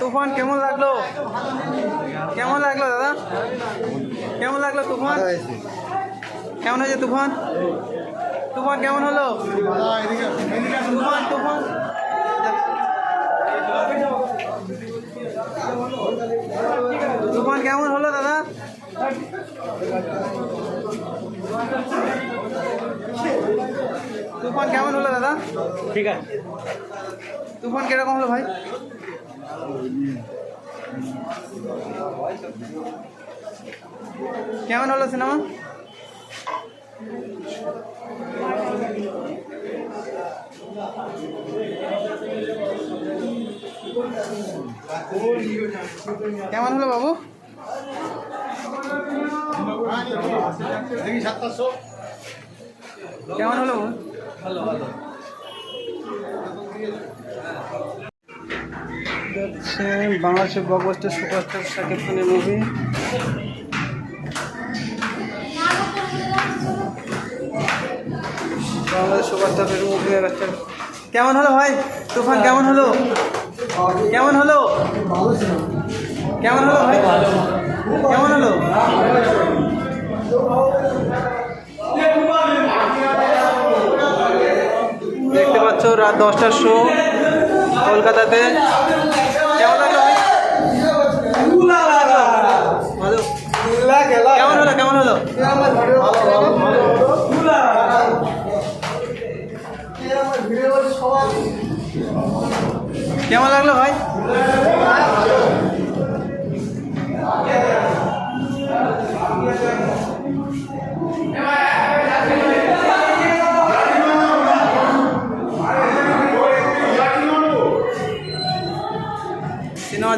তুফান কেমন লাগল? কেমন লাগল দাদা? কেমন লাগল তুফান? কেমন হয়েছে তুফান? তুফান কেমন হলো? তুফান তুফান। তুফান কেমন হলো দাদা? তুফান কেমন হলো দাদা? ঠিক আছে। তুফান কীরকম হলো ভাই? কেমন হলো সিনেমা? কেমন হলো বাবু? কেমন হলো বাবু? হচ্ছে বাংলাদেশের ব্লকবাস্টার সুপারস্টার শাকিব খানের মুভি বাংলাদেশ সুপারস্টারের মুভি কেমন হলো ভাই? তুফান, কেমন হলো? কেমন হলো? কেমন হলো ভাই? কেমন হলো? রাত দশটার শো কলকাতাতে। কেমন লাগল? কেমন হলো কেমন হলো? কেমন লাগল ভাই?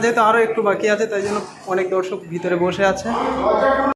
যেহেতু আরও একটু বাকি আছে তাই জন্য অনেক দর্শক ভিতরে বসে আছে।